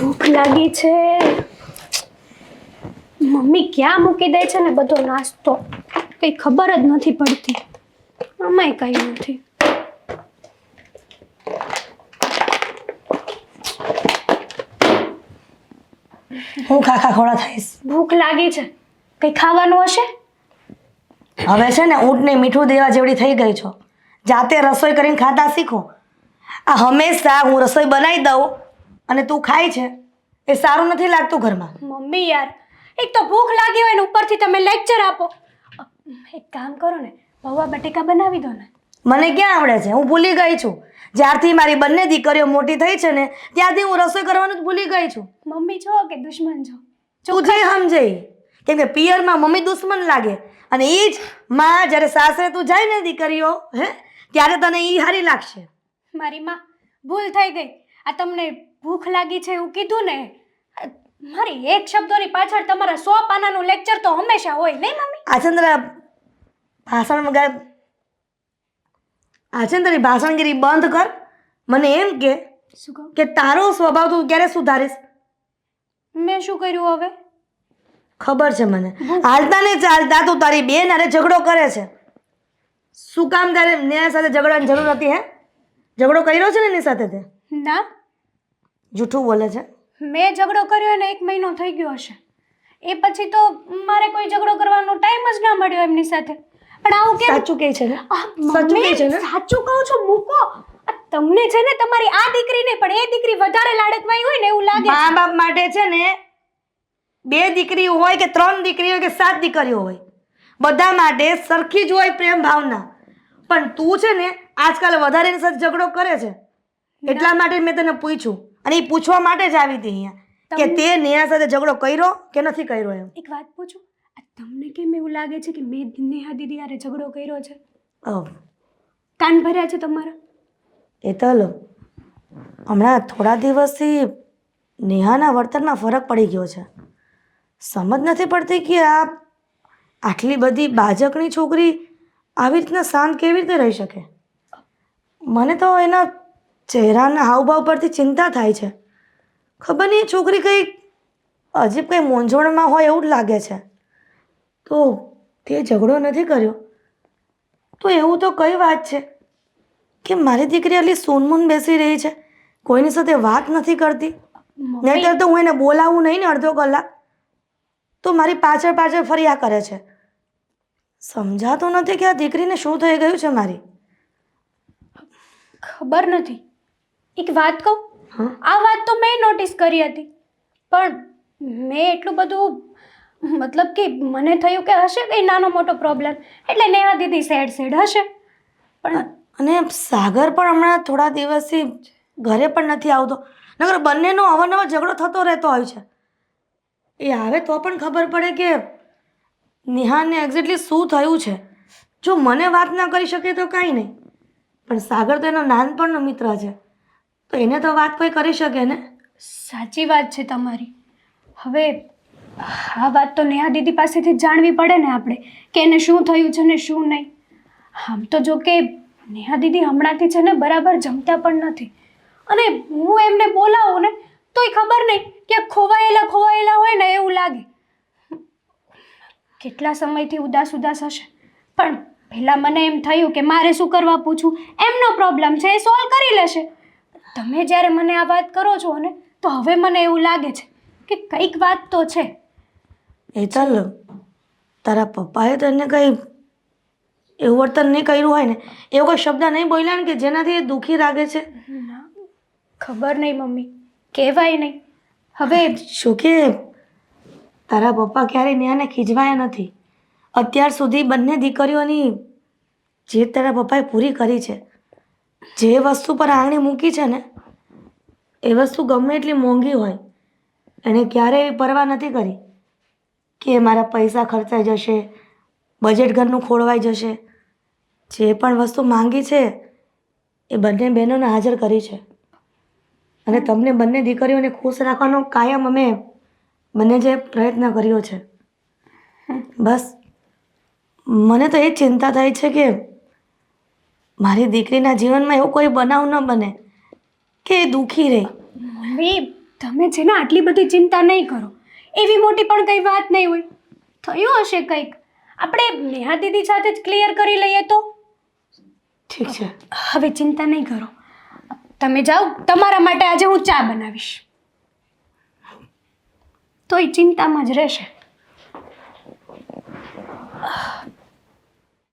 ભૂખ લાગી છે. મમ્મી ક્યાં મૂકી દે છે ને બધો નાસ્તો? કઈ ખબર જ નથી પડતી. આમાંય કઈ નથી. હું ખાખા ખોડા થઈશ. ભૂખ લાગી છે. કઈ ખાવાનું હશે? હવે છે ને ઊંટને મીઠું દેવા જેવડી થઈ ગઈ છો. જાતે રસોઈ કરીને ખાતા શીખો. આ હંમેશા હું રસોઈ બનાવી દઉં અને તું ખાય છે? એ સારું નથી લાગતું ઘરમાં. મમ્મી યાર એક તો ભૂખ લાગી હોય ને ઉપરથી તમે લેક્ચર આપો. એક કામ કરો ને પૌવા બટેકા બનાવી દો ને. મને ક્યાં આવડે છે? હું ભૂલી ગઈ છું. જ્યારથી મારી બંને દીકરીઓ મોટી થઈ છે ને ત્યારથી હું રસોઈ કરવાનું જ ભૂલી ગઈ છું. મમ્મી છો કે દુશ્મન છો. તું જે સમજે. કેમ કે પિયરમાં મમ્મી દુશ્મન લાગે. અને એ જ માં જ્યારે સાસરે તું જાય ને દીકરીઓ હે ત્યારે તને એ હારી લાગશે. મારી માં ભૂલ થઈ ગઈ. આ તમને ભૂખ લાગી છે એવું કીધું ને મારી એક શબ્દોની પાછળ તમારા સો પાનાનું લેક્ચર તો હંમેશા હોય નહીં મમ્મી? આચંદ્રા ભાષણ વગર આચંદ્રી ભાષણગીરી બંધ કર. મને એમ કે શું કહું? કે તારો સ્વભાવ તું ક્યારે સુધારીશ? મેં શું કર્યું હવે? ખબર છે મને. હાલતા ને ચાલતા તું તારી બેન અરે ઝઘડો કરે છે. શું કામ તારે ન્યાય સાથે ઝઘડવાની જરૂર હતી હે? ઝઘડો કર્યો છે ને એની સાથે તે? ના. જૂઠું બોલે છે? મેં ઝઘડો કર્યો ને એક મહિનો થઈ ગયો હશે. એ પછી તો મારે કોઈ ઝઘડો કરવાનો ટાઈમ જ ના મળ્યો એમની સાથે. પણ આવું કેમ? સાચું કે છે ને? સાચું કહે છે ને? સાચું કહું છું મૂકો. તમને છે ને તમારી આ દીકરી નહીં પણ એ દીકરી વધારે લાડકવાઈ હોય ને એવું લાગે. મા બાપ માટે છે ને બે દીકરી હોય કે ત્રણ દીકરી હોય કે સાત દીકરીઓ હોય બધા માટે સરખી જ હોય પ્રેમ ભાવના. પણ તું છે ને આજકાલ વધારે એની સાથે ઝઘડો કરે છે. એટલા માટે મેં તને પૂછ્યું. અને એ પૂછવા માટે જ આવી હતી અહીંયા. કે તે નેહા સાથે ઝઘડો કર્યો કે નથી કર્યો એમ? એક વાત પૂછું. આ તમને કેમ એવું લાગે છે કે મેં નેહા દીદી હારે ઝઘડો કર્યો છે? કાન ભર્યા છે તમારા? એ તો લો હમણાં થોડા દિવસથી નેહાના વર્તનમાં ફરક પડી ગયો છે. સમજ નથી પડતી કે આ આટલી બધી બાજકની છોકરી આવી રીતના શાંત કેવી રીતે રહી શકે? મને તો એના ચહેરાના હાવભાવ પરથી ચિંતા થાય છે. ખબર નહીં છોકરી કંઈ અજીબ કંઈ મૂંઝવણમાં હોય એવું જ લાગે છે. તો તે ઝઘડો નથી કર્યો. તો એવું તો કઈ વાત છે? કે મારી દીકરી આટલી સૂનમૂન બેસી રહી છે કોઈની સાથે વાત નથી કરતી? નહીં નહીંતર તો હું એને બોલાવું નહીં ને અડધો કલાક. તો મારી પાછળ પાછળ ફર્યા કરે છે. સમજાતું નથી કે આ દીકરીને શું થઈ ગયું છે મારી? ખબર નથી. એક વાત કહું? હા. આ વાત તો મેં નોટિસ કરી હતી. પણ મેં એટલું બધું મતલબ કે મને થયું કે હશે કંઈ નાનો મોટો પ્રોબ્લેમ એટલે નેહા દીદી સેડ સેડ હશે. પણ અને સાગર પણ હમણાં થોડા દિવસથી ઘરે પણ નથી આવતો. નગર બંનેનો અવારનવાર ઝઘડો થતો રહેતો હોય છે. એ આવે તો પણ ખબર પડે કે નિહાને એક્ઝેક્ટલી શું થયું છે. જો મને વાત ના કરી શકે તો કાંઈ નહીં. પણ સાગર તો એનો નાનપણનો મિત્ર છે. તો એને તો વાત કોઈ કરી શકે ને? સાચી વાત છે તમારી. હવે આ વાત તો નેહા દીદી પાસેથી જાણવી પડે ને આપણે, કે એને શું થયું છે ને શું નહીં. આમ તો જો કે નેહા દીદી હમણાંથી છે ને બરાબર જમતા પણ નથી. અને હું એમને બોલાવું ને, તોય ખબર નહીં કે ખોવાયેલા ખોવાયેલા હોય ને એવું લાગે. કેટલા સમયથી ઉદાસ ઉદાસ હશે. પણ પહેલાં મને એમ થયું કે મારે શું કરવા પૂછું? એમનો પ્રોબ્લેમ છે, એ સોલ્વ કરી લેશે. તમે જ્યારે મને આ વાત કરો છો ને તો હવે મને એવું લાગે છે કે કંઈક વાત તો છે. એ ચાલ તારા પપ્પાએ તને કંઈ એવું વર્તન નહીં કર્યું હોય ને એવો કોઈ શબ્દ નહીં બોલ્યા ને કે જેનાથી એ દુઃખી લાગે છે? ખબર નહીં મમ્મી કહેવાય નહીં. હવે શું કે? તારા પપ્પા ક્યારેય ન્યાને ખીજવાયા નથી. અત્યાર સુધી બંને દીકરીઓની જે તારા પપ્પાએ પૂરી કરી છે. જે વસ્તુ પર આંગળી મૂકી છે ને એ વસ્તુ ગમે એટલી મોંઘી હોય એણે ક્યારેય પરવા નથી કરી કે મારા પૈસા ખર્ચાઈ જશે બજેટ ઘરનું ખોળવાઈ જશે. જે પણ વસ્તુ માંગી છે એ બંને બહેનોને હાજર કરી છે. અને તમને બંને દીકરીઓને ખુશ રાખવાનો કાયમ અમે બંને જે પ્રયત્ન કર્યો છે. બસ મને તો એ ચિંતા થાય છે કે મારી દીકરીના જીવનમાં એવો કોઈ બનાવ ન બને. કે એ દુઃખી રહે. મમ્મી તમે છે ને આટલી બધી ચિંતા નહીં કરો. એવી મોટી પણ કંઈ વાત નહીં હોય. થયું હશે કંઈક. આપણે નેહા દીદી સાથે જ ક્લિયર કરી લઈએ તો? ઠીક છે. હવે ચિંતા નહીં કરો. તમે જાઓ તમારા માટે આજે હું ચા બનાવીશ. તો એ ચિંતામાં જ રહેશે.